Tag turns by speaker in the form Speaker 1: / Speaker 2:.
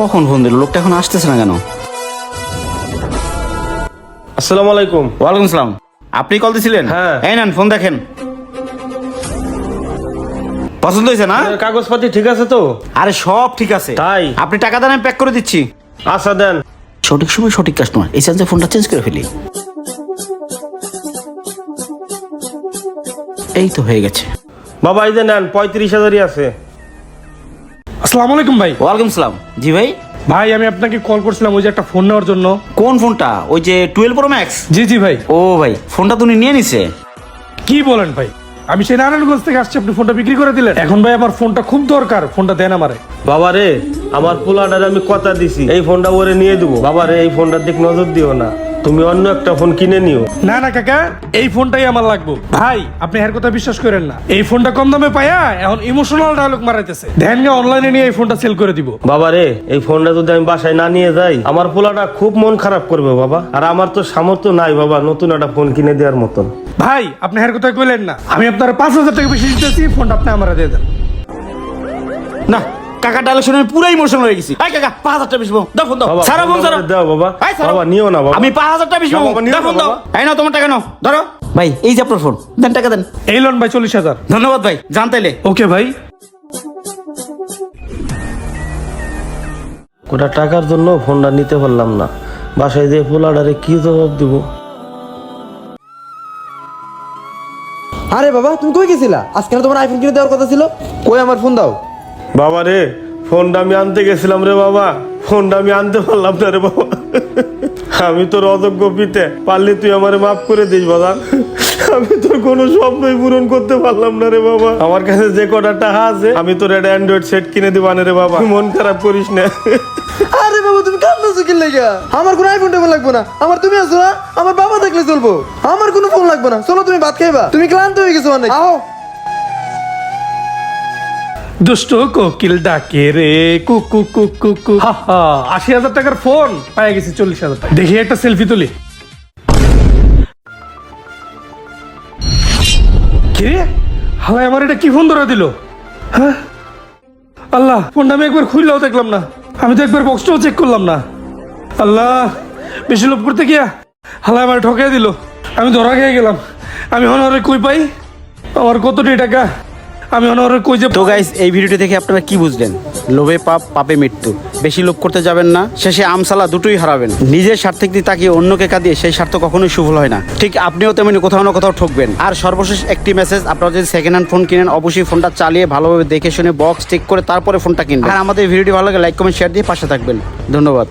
Speaker 1: কখন ফোন দিল? লোকটা এখন আসতেছে না কেন?
Speaker 2: আসসালামু আলাইকুম।
Speaker 1: ওয়ালাইকুম আসসালাম আপনি কল দিছিলেন?
Speaker 2: হ্যাঁ।
Speaker 1: এই নেন ফোন দেখেন। পছন্দ হয়েছে না?
Speaker 2: কাগজপাতি ঠিক আছে তো?
Speaker 1: আরে সব ঠিক আছে।
Speaker 2: তাই?
Speaker 1: আপনি টাকা দেন আমি প্যাক করে দিচ্ছি।
Speaker 2: আচ্ছা দেন।
Speaker 1: সঠিক সময় সঠিক কাস্টমার এই চান্সে ফোনটা চেঞ্জ করে ফেলি। এই তো হয়ে গেছে।
Speaker 2: বাবা এই যে নেন পঁয়ত্রিশ হাজারই আছে।
Speaker 3: আসসালামু আলাইকুম ভাই।
Speaker 1: ওয়ালাইকুম সালাম। জি ভাই?
Speaker 3: ভাই আমি আপনাকে কল করছিলাম ওই যে একটা ফোন নেওয়ার জন্য।
Speaker 1: কোন ফোনটা ওই যে টুয়েলভ প্রো ম্যাক্স
Speaker 3: জি জি ভাই।
Speaker 1: ও ভাই ফোনটা তুমি নিয়ে নিছে।
Speaker 3: কি বলেন ভাই? আমি সেই নারায়ণগঞ্জ থেকে আসছি আপনি ফোনটা বিক্রি করে দিলেন। এখন ভাই আমার ফোনটা খুব দরকার ফোনটা দেন আমারে।
Speaker 2: বাবা রে আমার পোলাটার আমি কথা দিছি এই ফোনটা ওরে নিয়ে দেবো। বাবা রে এই ফোনটার দিক নজর দিও না। তুমি অন্য একটা ফোন কিনে নিও।
Speaker 3: না না কাকা এই ফোনটাই আমার লাগবে। ভাই আপনি এর কথা বিশ্বাস করেন না। এই ফোনটা কম দামে পায়া এখন ইমোশনাল ডায়লগ মারাইতেছে। ধ্যান অনলাইনে নিয়ে এই ফোনটা সেল করে দিব।
Speaker 2: বাবা রে এই ফোনটা যদি আমি বাসায় না নিয়ে যাই আমার পোলাটা খুব মন খারাপ করবে বাবা। আর আমার তো সামর্থ্য নাই বাবা নতুন একটা ফোন কিনে দেওয়ার মতন।
Speaker 3: ভাই আপনি এর কথা কইলেন না। আমি আপনার পাঁচ হাজার টাকা বেশি দিতেছি ফোনটা আপনি আমার দিয়ে দেন।
Speaker 1: না কাকা ডায়লগ শুনে পুরো ইমোশনাল হয়ে গেছি। এই কাকা পাঁচ হাজার টাকা বেশি দাও ফোন দাও। সারা ফোন সারা
Speaker 2: দাও বাবা।
Speaker 1: এই, ছাড়ো।
Speaker 2: বাবা, নিও না বাবা।
Speaker 1: আমি পাঁচ হাজার টাকা বেশি
Speaker 2: না,
Speaker 1: দাও ফোন দাও। এই নাও তোমার টাকা নাও। ধরো। ভাই এই যে আপনার ফোন দেন টাকা দেন।
Speaker 3: এই লোন ভাই চল্লিশ হাজার।
Speaker 1: ধন্যবাদ ভাই
Speaker 3: ওকে ভাই।
Speaker 2: ওটা টাকার জন্য ফোনটা নিতে পারলাম না। বাসায় দিয়ে পোলাটারে কি জবাব দিব?
Speaker 4: আরে বাবা তুমি কই গেছিলা? আজকে তোমার আইফোন কিনে দেওয়ার কথা ছিল? কই আমার ফোন দাও?
Speaker 2: বাবা রে ফোনটা আমি আনতে গেছিলাম রে বাবা। ফোনটা আমি আনতে পারলাম না রে বাবা। আমি তোর অযোগ্য পিতে পারলে তুই আমারে মাফ করে দিস বাবা। আমি তোর কোনো স্বপ্নই পূরণ করতে পারলাম না রে বাবা। আমার কাছে যে কটা টাকা আছে আমি তোর একটা অ্যান্ড্রয়েড সেট কিনে দিব রে বাবা। মন খারাপ করিস না।
Speaker 4: আরে বাবা তুমি কান্নাছো কি লাগা? আমার কোনো আইফোন টেফোন লাগবে না। আমার তুমি আছো না আমার বাবা থাকলে চলবো। আমার কোনো ফোন লাগবে না। চলো তুমি ভাত খাইবা। তুমি ক্লান্ত হয়ে গেছো অনেক। আও
Speaker 3: দুষ্ট কোকিল ডাকে রে কুকু কুকু কু হা হা আশি হাজার টাকার ফোন পাই গেছি চল্লিশ হাজার টাকা। দেখি একটা সেলফি তুলি। কি রে? হালাই আমার এটা কি ফোন ধরে দিল? হ্যাঁ? আল্লাহ ফোনটা আমি একবার খুললেও দেখলাম না। আমি তো একবার বক্সটাও চেক করলাম না। আল্লাহ বেশি লোভ করতে গিয়া হালাই আমার ঠকাই দিল। আমি ধরা খেয়ে গেলাম। আমি অনরে কই পাই? আমার কতটি টাকা? আমি অনরে কই যে
Speaker 1: তো গাইস এই ভিডিওটি দেখে আপনারা কি বুঝলেন? লোভে পাপ, পাপে মৃত্যু। বেশি লোভ করতে যাবেন না, শেষে আমসালা দুটোই হারাবেন। নিজের স্বার্থে তাকিয়ে অন্যকে কাঁদিয়ে সেই স্বার্থ কখনোই সফল হয় না। ঠিক আপনিও তেমনি কোথাও না কোথাও ঠকবেন। আর সর্বশেষ একটি মেসেজ আপনারা যদি সেকেন্ড হ্যান্ড ফোন কিনেন, অবশ্যই ফোনটা চালিয়ে ভালোভাবে দেখে শুনে বক্স চেক করে তারপরে ফোনটা কিনবেন। আর আমাদের ভিডিওটি ভালো লাগে লাইক কমেন্ট শেয়ার দিয়ে পাশে থাকবেন। ধন্যবাদ।